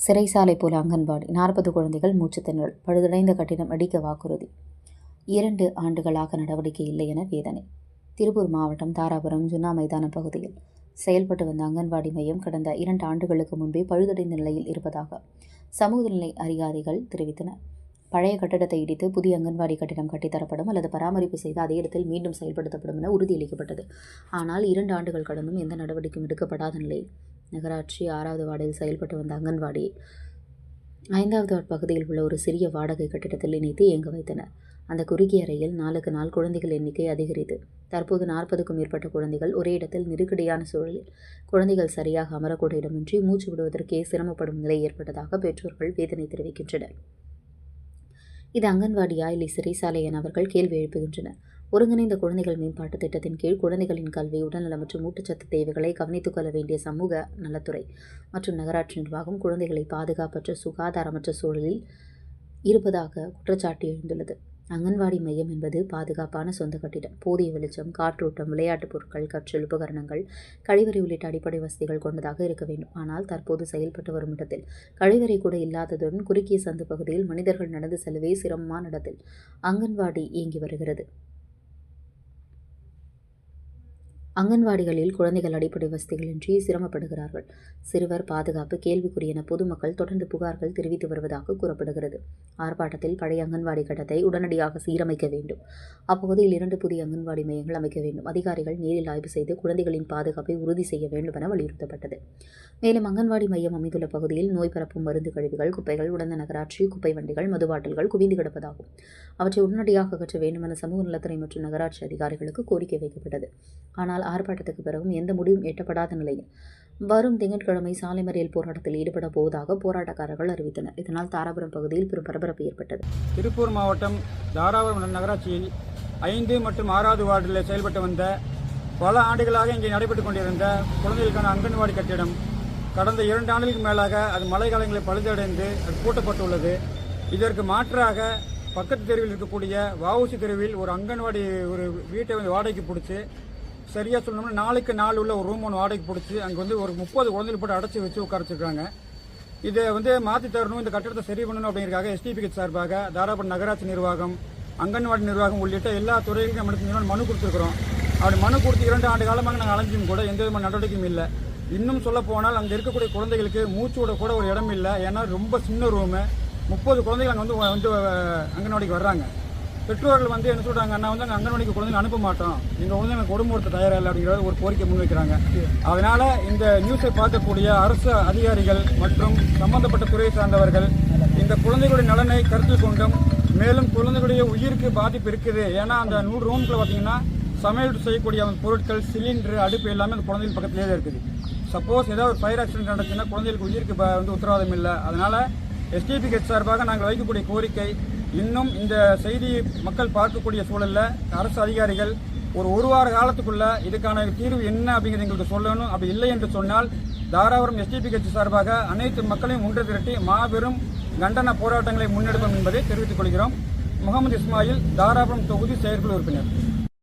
சிறைசாலை போல அங்கன்வாடி. நாற்பது குழந்தைகள் மூச்சுத்திணறல். பழுதடைந்த கட்டிடம் அடிக்க வாக்குறுதி. இரண்டு ஆண்டுகளாக நடவடிக்கை இல்லை என வேதனை. திருப்பூர் மாவட்டம் தாராபுரம் ஜுன்னா மைதான பகுதியில் செயல்பட்டு வந்த அங்கன்வாடி மையம் கடந்த இரண்டு ஆண்டுகளுக்கு முன்பே பழுதடைந்த நிலையில் இருப்பதாக சமூக நிலை அதிகாரிகள் தெரிவித்தனர். பழைய கட்டடத்தை இடித்து புதிய அங்கன்வாடி கட்டிடம் கட்டித்தரப்படும் அல்லது பராமரிப்பு செய்து அதே இடத்தில் மீண்டும் செயல்படுத்தப்படும் என உறுதியளிக்கப்பட்டது. ஆனால் இரண்டு ஆண்டுகள் கடந்தும் எந்த நடவடிக்கையும் எடுக்கப்படாத நிலையில் நகராட்சி ஆறாவது வார்டில் செயல்பட்டு வந்த அங்கன்வாடி ஐந்தாவது வார்டு பகுதியில் உள்ள ஒரு சிறிய வாடகை கட்டிடத்தில் இணைத்து இயங்க வைத்தனர். அந்த குறுகிய அறையில் நாளுக்கு நாள் குழந்தைகள் எண்ணிக்கை அதிகரித்து தற்போது நாற்பதுக்கும் மேற்பட்ட குழந்தைகள் ஒரே இடத்தில் நெருக்கடியான சூழலில் குழந்தைகள் சரியாக அமரக்கூட இடமின்றி மூச்சு விடுவதற்கே சிரமப்படும் நிலை ஏற்பட்டதாக பெற்றோர்கள் வேதனை தெரிவிக்கின்றனர். இது அங்கன்வாடியா இல்லை சிறைசாலை என அவர்கள் கேள்வி எழுப்புகின்றனர். ஒருங்கிணைந்த குழந்தைகள் மேம்பாட்டு திட்டத்தின் கீழ் குழந்தைகளின் கல்வி உடல்நலம் மற்றும் ஊட்டச்சத்து தேவைகளை கவனித்துக் கொள்ள வேண்டிய சமூக நலத்துறை மற்றும் நகராட்சி நிர்வாகம் குழந்தைகளை பாதுகாப்பற்ற சுகாதாரமற்ற சூழலில் இருப்பதாக குற்றச்சாட்டு எழுந்துள்ளது. அங்கன்வாடி மையம் என்பது பாதுகாப்பான சொந்த கட்டிடம். போதிய வெளிச்சம் காற்றோட்டம் விளையாட்டுப் பொருட்கள் கற்றல் உபகரணங்கள் கழிவறை உள்ளிட்ட அடிப்படை வசதிகள் கொண்டதாக இருக்க வேண்டும். ஆனால் தற்போது செயல்பட்டு வரும் இடத்தில் கழிவறை கூட இல்லாததுடன் குறுகிய சந்து பகுதியில் மனிதர்கள் நடந்து செல்லவே சிரமமான இடத்தில் அங்கன்வாடி இயங்கி வருகிறது. அங்கன்வாடிகளில் குழந்தைகள் அடிப்படை வசதிகளின்றி சிரமப்படுகிறார்கள். சிறுவர் பாதுகாப்பு கேள்விக்குறி என பொதுமக்கள் தொடர்ந்து புகார்கள் தெரிவித்து வருவதாக கூறப்படுகிறது. ஆர்ப்பாட்டத்தில் பழைய அங்கன்வாடி கட்டத்தை உடனடியாக சீரமைக்க வேண்டும். அப்பகுதியில் இரண்டு புதிய அங்கன்வாடி மையங்கள் அமைக்க வேண்டும். அதிகாரிகள் நேரில் ஆய்வு செய்து குழந்தைகளின் பாதுகாப்பை உறுதி செய்ய வேண்டும் என வலியுறுத்தப்பட்டது. மேலும் அங்கன்வாடி மையம் அமைந்துள்ள பகுதியில் நோய் பரப்பும் மருந்து கழிவுகள் குப்பைகள் உடந்த நகராட்சி குப்பை வண்டிகள் மதுபாட்டில்கள் குவிந்து கிடப்பதாகும். அவற்றை உடனடியாக அகற்ற வேண்டும் என சமூக நலத்துறை மற்றும் நகராட்சி அதிகாரிகளுக்கு கோரிக்கை வைக்கப்பட்டது. ஆனால் ஆர்ப்பாட்டத்துக்கு பிறகும் எந்த முடிவும் எட்டப்படாத நிலையில் வரும் திங்கட்கிழமை சாலை மறியல் போராட்டத்தில் ஈடுபட போவதாக போராட்டக்காரர்கள் அறிவித்தனர். இதனால் தாராபுரம் பகுதியில் பெரும் பரபரப்பு ஏற்பட்டது. திருப்பூர் மாவட்டம் தாராபுரம் நகராட்சியில் ஐந்து மற்றும் ஆறாவது வார்டில் செயல்பட்டு வந்த பல ஆண்டுகளாக இங்கே நடைபெற்றுக் கொண்டிருந்த குழந்தைகளுக்கான அங்கன்வாடி கட்டிடம் கடந்த இரண்டு ஆண்டுகளுக்கு மேலாக அது மழை காலங்களில் பழுதடைந்து அது பூட்டப்பட்டுள்ளது. இதற்கு மாற்றாக பக்கத்து தெருவில் இருக்கக்கூடிய வஉசி தெருவில் ஒரு அங்கன்வாடி ஒரு வீட்டை வந்து வாடகைக்கு பிடிச்சி சரியாக சொல்லணும்னா நாளுக்கு நாள் உள்ள ஒரு ரூம் ஒன்று வாடகைக்கு பிடிச்சி அங்கே வந்து ஒரு முப்பது குழந்தைகள் போட்டு அடைச்சி வச்சு உட்காரச்சிருக்காங்க இதை வந்து மாற்றி தரணும் இந்த கட்டடத்தை சரி பண்ணணும் அப்படிங்கிறக்காக எஸ்டிபிக்கு சார்பாக தாராபுரம் நகராட்சி நிர்வாகம் அங்கன்வாடி நிர்வாகம் உள்ளிட்ட எல்லா துறைகளுக்கும் நம்ம மனு கொடுத்துருக்குறோம். அப்படி மனு கொடுத்து இரண்டு ஆண்டு காலமாக நாங்கள் அலைஞ்சும் கூட எந்த விதமான நடவடிக்கையும் இல்லை. இன்னும் சொல்ல போனால் அங்கே இருக்கக்கூடிய குழந்தைகளுக்கு மூச்சு விட கூட ஒரு இடம் இல்லை. ஏன்னா ரொம்ப சின்ன ரூமு முப்பது குழந்தைகள் அங்கே வந்து வந்து அங்கன்வாடிக்கு வர்றாங்க. பெற்றோர்கள் வந்து என்ன சொல்கிறாங்க அண்ணா வந்து அங்கே அங்கன்வாடிக்கு குழந்தைங்க அனுப்ப மாட்டோம். நீங்கள் வந்து எனக்கு குடும்பத்தை தயாரா இல்லை அப்படிங்கிற ஒரு கோரிக்கை முன்வைக்கிறாங்க. அதனால் இந்த நியூஸை பார்க்கக்கூடிய அரசு அதிகாரிகள் மற்றும் சம்பந்தப்பட்ட துறையை சார்ந்தவர்கள் இந்த குழந்தைகளுடைய நலனை கருத்தில் கொண்டும் மேலும் குழந்தைகளுடைய உயிருக்கு பாதிப்பு இருக்குது. ஏன்னா அந்த நூறு ரூம்ல பார்த்தீங்கன்னா சமையல் செய்யக்கூடிய அந்த பொருட்கள் சிலிண்டர் அடுப்பு எல்லாமே அந்த குழந்தைகள் பக்கத்திலே தான் இருக்குது. சப்போஸ் ஏதாவது ஒரு ஃபயர் ஆக்சிடென்ட் நடந்துச்சுன்னா குழந்தைகளுக்கு உயிருக்கு வந்து உத்தரவாதம் இல்லை. அதனால் எஸ்டிபிகேட் சார்பாக நாங்கள் வைக்கக்கூடிய கோரிக்கை இன்னும் இந்த செய்தியை மக்கள் பார்க்கக்கூடிய சூழலில் அரசு அதிகாரிகள் ஒரு ஒரு வார காலத்துக்குள்ள இதுக்கான தீர்வு என்ன அப்படிங்கிறது எங்களுக்கு சொல்லணும். அப்படி இல்லை என்று சொன்னால் தாராபுரம் எஸ்டிபி கட்சி சார்பாக அனைத்து மக்களையும் ஒன்று திரட்டி மாபெரும் கண்டன போராட்டங்களை முன்னெடுப்போம் என்பதை தெரிவித்துக் கொள்கிறோம். முகமது இஸ்மாயில் தாராபுரம் தொகுதி செயற்குழு உறுப்பினர்.